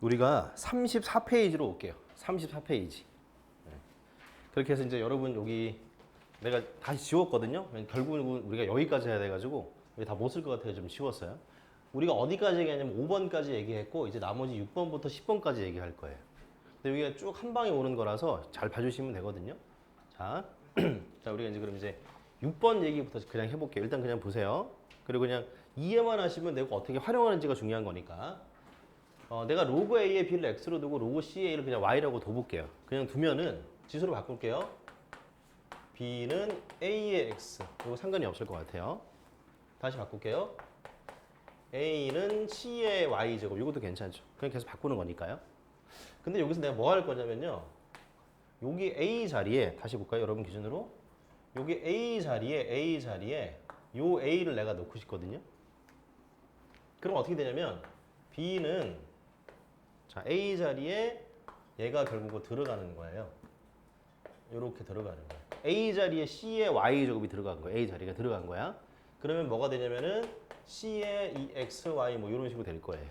우리가 34페이지로 올게요. 34페이지. 그렇게 해서 이제 여러분 여기 내가 다시 지웠거든요. 결국은 우리가 여기까지 해야 돼가지고 다 못 쓸 것 같아서 좀 지웠어요. 우리가 어디까지 얘기하냐면 5번까지 얘기했고 이제 나머지 6번부터 10번까지 얘기할 거예요. 근데 여기가 쭉 한 방에 오는 거라서 잘 봐주시면 되거든요. 자, 자 우리가 이제 그럼 이제 6번 얘기부터 그냥 해볼게요. 일단 그냥 보세요. 그리고 그냥 이해만 하시면 되고 어떻게 활용하는지가 중요한 거니까. 어, 내가 로그 A의 B를 X로 두고 로그 C의 A를 그냥 Y라고 둬볼게요. 그냥 두면은 지수로 바꿀게요. B는 A의 X. 이거 상관이 없을 것 같아요. 다시 바꿀게요. A는 C의 Y 제곱. 이것도 괜찮죠. 그냥 계속 바꾸는 거니까요. 근데 여기서 내가 뭐 할 거냐면요. 여기 A 자리에 다시 볼까요? 여러분 기준으로. 여기 A 자리에 A 자리에 요 A를 내가 넣고 싶거든요. 그럼 어떻게 되냐면 B는 자 A 자리에 얘가 결국은 들어가는 거예요. 이렇게 들어가는 거예요. A 자리에 C의 Y 제곱이 들어간 거예요. A 자리가 들어간 거야. 그러면 뭐가 되냐면은 C의 이 X, Y 뭐 이런 식으로 될 거예요.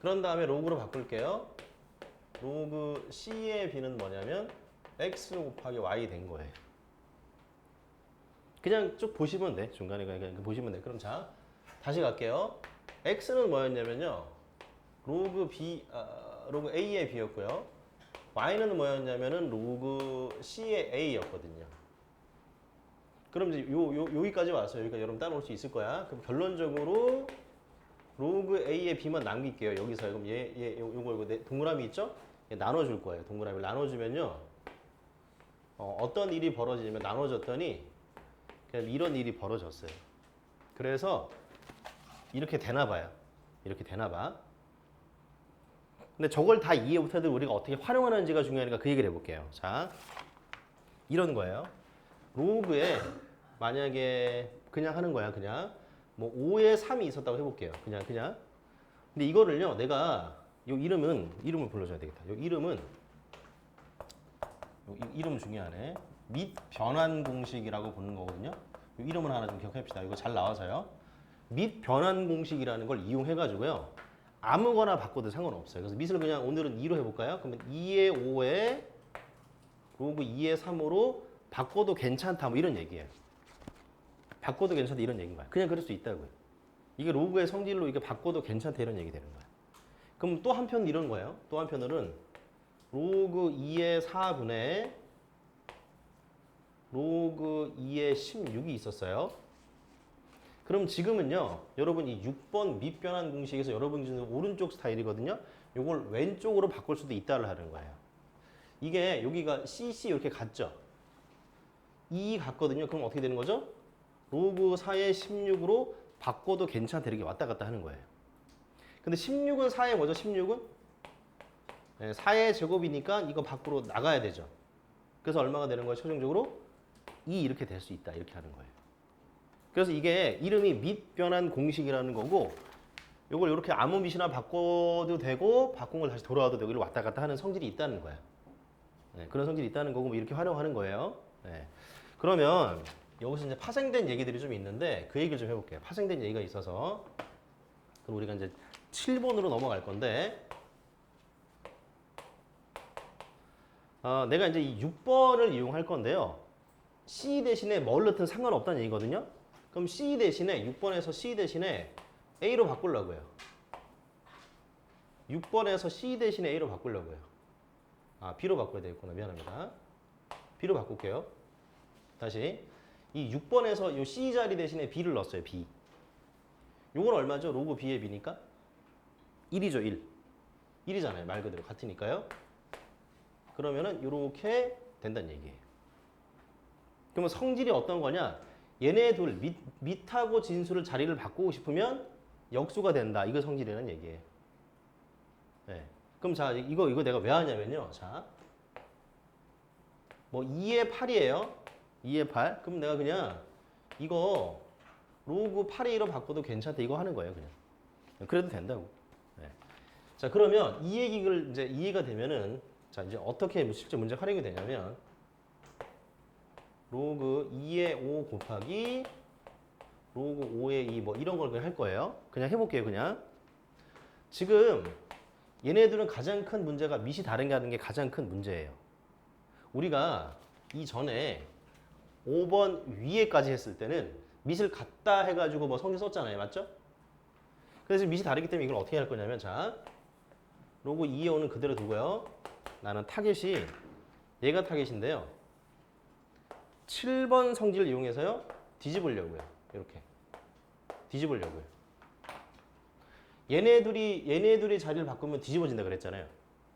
그런 다음에 로그로 바꿀게요. 로그 C의 B는 뭐냐면 X 곱하기 Y 된 거예요. 그냥 쭉 보시면 돼. 중간에 그냥 보시면 돼. 그럼 자, 다시 갈게요. X는 뭐였냐면요. 로그 B, 아, 로그 A의 B였고요. Y는 뭐였냐면은 로그 C의 A였거든요. 그럼 이제 요, 요, 여기까지 왔어요. 여기까지 여러분 따라올 수 있을 거야. 그럼 결론적으로 로그 A의 B만 남길게요. 여기서 그럼 얘, 얘, 요, 요거, 이거 네, 동그라미 있죠? 얘 나눠줄 거예요. 동그라미를 나눠주면요. 어, 어떤 일이 벌어지냐면 나눠졌더니 그냥 이런 일이 벌어졌어요. 그래서 이렇게 되나 봐요. 이렇게 되나 봐. 근데 저걸 다 이해 못해도 우리가 어떻게 활용하는지가 중요하니까 그 얘기를 해볼게요. 자, 이런 거예요. 로그에 만약에 그냥 하는 거야, 그냥. 뭐 5에 3이 있었다고 해볼게요. 그냥, 그냥. 근데 이거를요, 내가 요 이름은, 이름을 불러줘야 되겠다. 요 이름은, 요 이- 이름 중요하네. 및 변환 공식이라고 부르는 거거든요. 요 이름을 하나 좀 기억합시다. 이거 잘 나와서요. 및 변환 공식이라는 걸 이용해가지고요. 아무거나 바꿔도 상관없어요. 그래서 밑을 그냥 오늘은 2로 해볼까요? 그러면 2에 5에 로그 2에 3으로 바꿔도 괜찮다 뭐 이런 얘기예요. 바꿔도 괜찮다 이런 얘기인 거야. 그냥 그럴 수 있다고요. 이게 로그의 성질로 이게 바꿔도 괜찮다 이런 얘기 되는 거야. 그럼 또 한편 이런 거예요. 또 한편으로는 로그 2의 4분의 로그 2의 16이 있었어요. 그럼 지금은요, 여러분 이 6번 밑변환 공식에서 여러분 기준으로 오른쪽 스타일이거든요. 이걸 왼쪽으로 바꿀 수도 있다를 하는 거예요. 이게 여기가 CC 이렇게 갔죠? 2 갔거든요. 그럼 어떻게 되는 거죠? 로그 4의 16으로 바꿔도 괜찮다 이렇게 왔다 갔다 하는 거예요. 근데 16은 4의 뭐죠? 16은? 네, 4의 제곱이니까 이거 밖으로 나가야 되죠. 그래서 얼마가 되는 거예요? 최종적으로 2 이렇게 될 수 있다 이렇게 하는 거예요. 그래서 이게 이름이 밑 변환 공식이라는 거고 이걸 이렇게 아무 밑이나 바꿔도 되고 바꾼 걸 다시 돌아와도 되고 왔다 갔다 하는 성질이 있다는 거야. 네, 그런 성질이 있다는 거고 뭐 이렇게 활용하는 거예요. 네. 그러면 여기서 이제 파생된 얘기들이 좀 있는데 그 얘기를 좀 해볼게요. 파생된 얘기가 있어서 그럼 우리가 이제 7번으로 넘어갈 건데 어, 내가 이제 이 6번을 이용할 건데요. C 대신에 뭘 넣든 상관없다는 얘기거든요. 그럼 C 대신에 6번에서 C 대신에 A로 바꾸려고요. 6번에서 C 대신에 A로 바꾸려고요. 아, B로 바꿔야 되겠구나. 미안합니다. B로 바꿀게요. 다시. 이 6번에서 이 C 자리 대신에 B를 넣었어요. B. 요건 얼마죠? 로그 B의 B니까? 1이죠, 1. 1이잖아요. 말 그대로 같으니까요. 그러면은 이렇게 된다는 얘기예요. 그러면 성질이 어떤 거냐? 얘네 둘 밑, 밑하고 진수를 자리를 바꾸고 싶으면 역수가 된다. 이거 성질이라는 얘기예요. 네. 그럼 자 이거 이거 내가 왜 하냐면요. 자. 뭐 2의 8이에요. 2의 8. 그럼 내가 그냥 이거 로그 8의 1로 바꿔도 괜찮다. 이거 하는 거예요, 그냥. 그래도 된다고. 네. 자, 그러면 이 얘기를 이제 이해가 되면은 자, 이제 어떻게 실제 문제 활용이 되냐면 로그 2의 5 곱하기 로그 5의 2 뭐 이런 걸 그냥 할 거예요. 그냥 해볼게요, 그냥. 지금 얘네들은 가장 큰 문제가 밑이 다른 게 하는 게 가장 큰 문제예요. 우리가 이전에 5번 위에까지 했을 때는 밑을 갖다 해가지고 뭐 성질 썼잖아요. 맞죠? 그래서 밑이 다르기 때문에 이걸 어떻게 할 거냐면 자 로고 2에 오는 그대로 두고요. 나는 타겟이 얘가 타겟인데요. 7번 성질을 이용해서요. 뒤집으려고요. 이렇게. 뒤집으려고요. 얘네들이 얘네들이 자리를 바꾸면 뒤집어진다 그랬잖아요.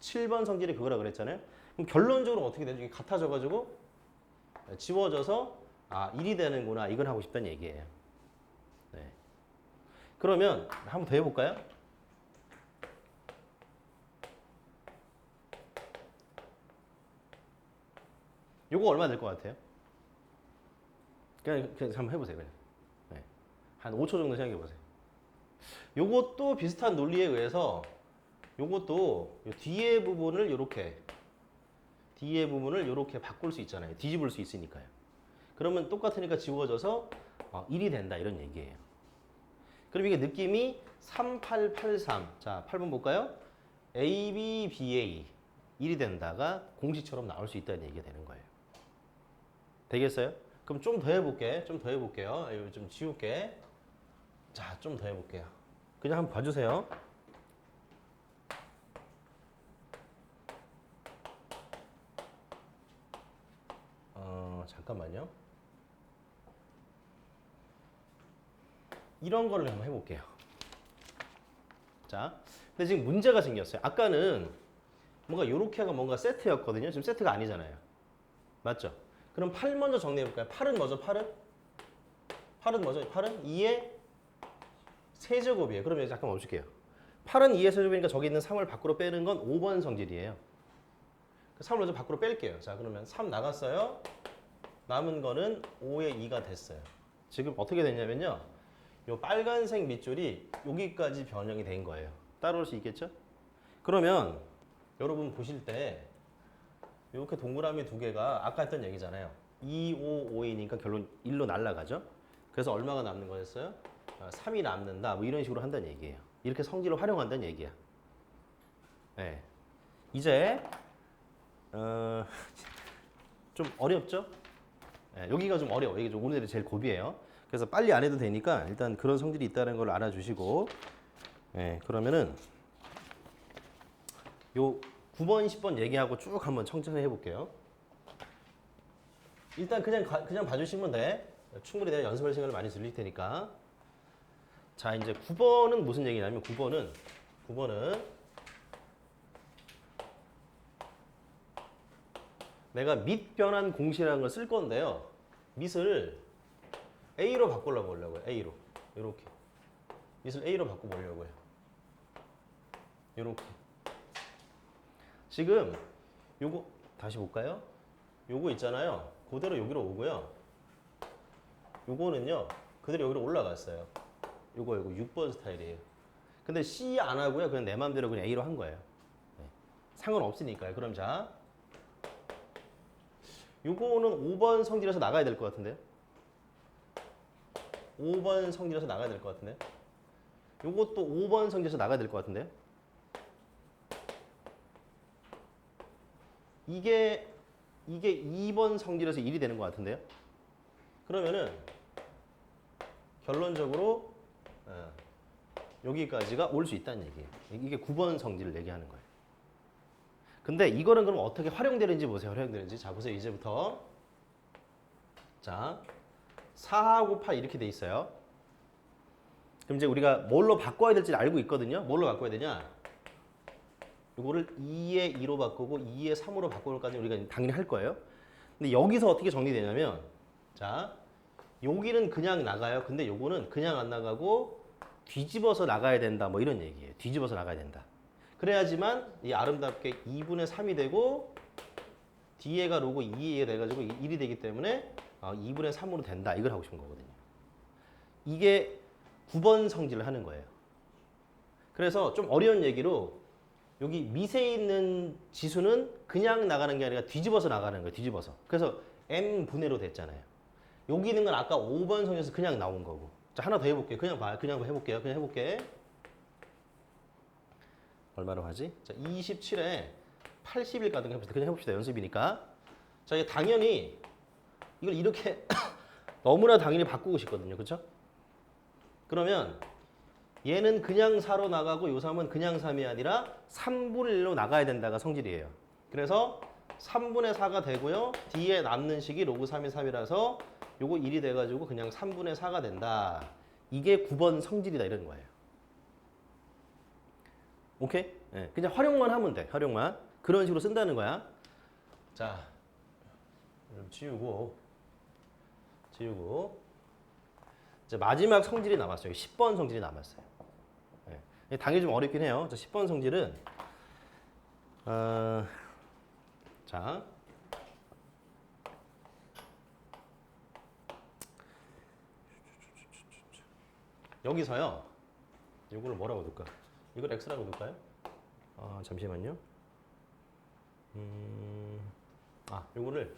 7번 성질이 그거라 그랬잖아요. 그럼 결론적으로 어떻게 되죠? 이게 같아져 가지고 지워져서 아, 1이 되는구나. 이걸 하고 싶다는 얘기예요. 네. 그러면 한번 더 해 볼까요? 요거 얼마 될 것 같아요? 그냥, 그냥 한번 해보세요. 그냥. 네. 한 5초 정도 생각해 보세요. 요것도 비슷한 논리에 의해서 요것도 요 뒤에 부분을 이렇게 뒤에 부분을 이렇게 바꿀 수 있잖아요. 뒤집을 수 있으니까요. 그러면 똑같으니까 지워져서 어, 1이 된다 이런 얘기예요. 그럼 이게 느낌이 3883. 자, 8번 볼까요? ABBA 1이 된다가 공식처럼 나올 수 있다는 얘기가 되는 거예요. 되겠어요? 그럼 좀 더 해볼게. 좀 더 해볼게요. 이거 좀 지울게. 자, 좀 더 해볼게요. 그냥 한번 봐주세요. 어, 잠깐만요. 이런 거를 한번 해볼게요. 자, 근데 지금 문제가 생겼어요. 아까는 뭔가 요렇게가 뭔가 세트였거든요. 지금 세트가 아니잖아요. 맞죠? 그럼 8 먼저 정리해 볼까요? 8은 뭐죠? 8은? 8은 뭐죠? 8은 2의 세제곱이에요. 그러면 잠깐 멈출게요. 8은 2의 세제곱이니까 저기 있는 3을 밖으로 빼는 건 5번 성질이에요. 3을 먼저 밖으로 뺄게요. 자, 그러면 3 나갔어요. 남은 거는 5의 2가 됐어요. 지금 어떻게 됐냐면요. 요 빨간색 밑줄이 여기까지 변형이 된 거예요. 따라올 수 있겠죠? 그러면 여러분 보실 때 이렇게 동그라미 두 개가 아까 했던 얘기잖아요. 2, 5, 5이니까 결론 1로 날아가죠. 그래서 얼마가 남는 거였어요? 3이 남는다. 뭐 이런 식으로 한다는 얘기예요. 이렇게 성질을 활용한다는 얘기야. 네. 이제 어, 좀 어렵죠? 네, 여기가 좀 어려워. 이게 좀 오늘의 제일 고비예요. 그래서 빨리 안 해도 되니까 일단 그런 성질이 있다는 걸 알아주시고, 네, 그러면은 요 9번, 10번 얘기하고 쭉 한번 청천히 해볼게요. 일단 그냥 가- 그냥 봐주시면 돼. 충분히 내가 연습할 시간을 많이 들릴 테니까. 자, 이제 9번은 무슨 얘기냐면 9번은 9번은 내가 밑 변환 공식이라는 걸 쓸 건데요. 밑을 A로 바꾸려고 하려고요. A로. 이렇게. 밑을 A로 바꿔 보려고요. 이렇게. 지금 요거 다시 볼까요? 요거 있잖아요. 그대로 여기로 오고요. 요거는요. 그대로 여기로 올라갔어요. 요거 요거 6번 스타일이에요. 근데 C 안 하고요. 그냥 내 마음대로 그냥 A로 한 거예요. 네. 상관없으니까요. 그럼 자. 요거는 5번 성질에서 나가야 될 것 같은데요. 5번 성질에서 나가야 될 것 같은데. 요것도 5번 성질에서 나가야 될 것 같은데요. 이게 이게 2번 성질에서 1이 되는 것 같은데요. 그러면은 결론적으로 어, 여기까지가 올 수 있다는 얘기예요. 이게 9번 성질을 얘기하는 거예요. 근데 이거는 그럼 어떻게 활용되는지 보세요. 활용되는지. 자, 보세요. 이제부터. 자, 4하고 8 이렇게 돼 있어요. 그럼 이제 우리가 뭘로 바꿔야 될지 알고 있거든요. 뭘로 바꿔야 되냐? 이거를 2의 2로 바꾸고 2의 3으로 바꾸는까지 우리가 당연히 할 거예요. 근데 여기서 어떻게 정리되냐면 자, 여기는 그냥 나가요. 근데 요거는 그냥 안 나가고 뒤집어서 나가야 된다. 뭐 이런 얘기예요. 뒤집어서 나가야 된다. 그래야지만 이 아름답게 2분의 3이 되고 뒤에가 로고 2에 돼가지고 1이 되기 때문에 어, 2분의 3으로 된다. 이걸 하고 싶은 거거든요. 이게 9번 성질을 하는 거예요. 그래서 좀 어려운 얘기로 여기 밑에 있는 지수는 그냥 나가는 게 아니라 뒤집어서 나가는 거예요. 뒤집어서. 그래서 n 분해로 됐잖아요. 여기 있는 건 아까 5번 성에서 그냥 나온 거고. 자, 하나 더 해볼게요. 그냥 봐. 그냥 해볼게요. 그냥 해볼게. 얼마로 하지? 자, 27에 80일 가득 해봅시다. 그냥 해봅시다. 연습이니까. 자, 이게 당연히 이걸 이렇게 너무나 당연히 바꾸고 싶거든요. 그렇죠? 그러면 얘는 그냥 4로 나가고 요 3은 그냥 3이 아니라 3분의 1로 나가야 된다가 성질이에요. 그래서 3분의 4가 되고요. 뒤에 남는 식이 로그 3이 3이라서 요거 1이 돼가지고 그냥 3분의 4가 된다. 이게 9번 성질이다 이런 거예요. 오케이? 예, 그냥 활용만 하면 돼. 활용만. 그런 식으로 쓴다는 거야. 자, 지우고, 지우고. 이제 마지막 성질이 남았어요. 10번 성질이 남았어요. 예, 당연히 좀 어렵긴 해요. 자, 10번 성질은 어, 자. 여기서요. 이거를 뭐라고 둘까? 이걸 x라고 둘까요? 아, 잠시만요. 음, 아, 요거를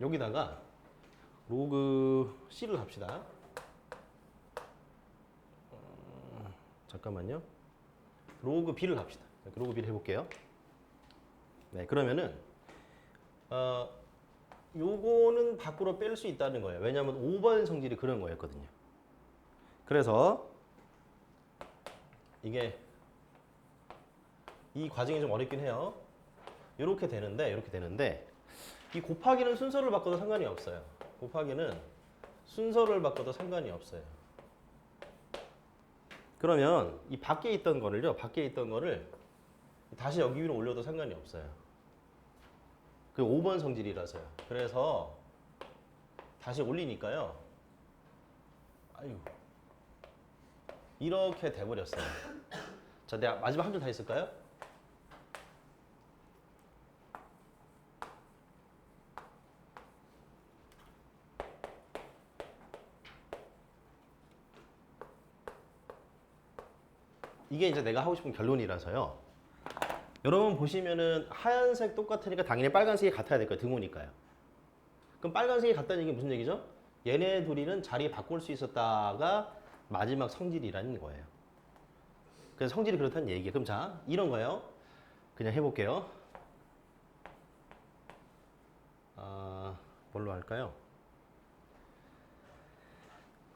여기다가 로그 c를 합시다. 잠깐만요. 로그 b를 합시다. 이렇게 로그 b를 해볼게요. 네, 그러면은 어, 요거는 밖으로 뺄 수 있다는 거예요. 왜냐하면 5번 성질이 그런 거였거든요. 그래서 이게 이 과정이 좀 어렵긴 해요. 이렇게 되는데 이렇게 되는데 이 곱하기는 순서를 바꿔도 상관이 없어요. 곱하기는 순서를 바꿔도 상관이 없어요. 그러면 이 밖에 있던 거를요. 밖에 있던 거를 다시 여기 위로 올려도 상관이 없어요. 그 5번 성질이라서요. 그래서 다시 올리니까요. 아유. 이렇게 돼 버렸어요. 자, 내가 마지막 한 줄 다 있을까요? 이게 이제 내가 하고 싶은 결론이라서요. 여러분 보시면은 하얀색 똑같으니까 당연히 빨간색이 같아야 될 거예요. 등호니까요. 그럼 빨간색이 같다는 얘기 무슨 얘기죠? 얘네 둘이는 자리 바꿀 수 있었다가 마지막 성질이라는 거예요. 그래서 성질이 그렇다는 얘기예요. 그럼 자, 이런 거예요. 그냥 해볼게요. 아, 뭘로 할까요?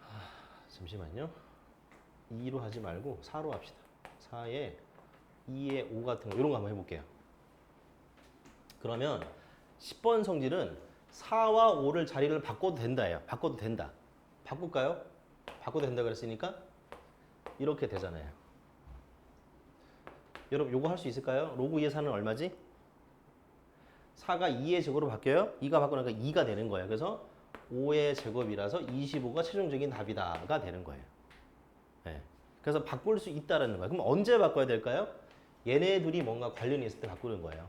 아, 잠시만요. 2로 하지 말고 4로 합시다. 4에 2에 5 같은 거 이런 거 한번 해볼게요. 그러면 10번 성질은 4와 5를 자리를 바꿔도 된다예요. 바꿔도 된다. 바꿀까요? 바꿔도 된다 그랬으니까 이렇게 되잖아요. 여러분 요거 할 수 있을까요? 로그 2의 4는 얼마지? 4가 2의 제곱으로 바뀌어요? 2가 바꾸니까 2가 되는 거예요. 그래서 5의 제곱이라서 25가 최종적인 답이다가 되는 거예요. 예. 그래서 바꿀 수 있다라는 거예요. 그럼 언제 바꿔야 될까요? 얘네 둘이 뭔가 관련이 있을 때 바꾸는 거예요.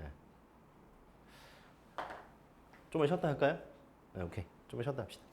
예. 좀만 쉬었다 할까요? 네, 오케이. 좀만 쉬었다 합시다.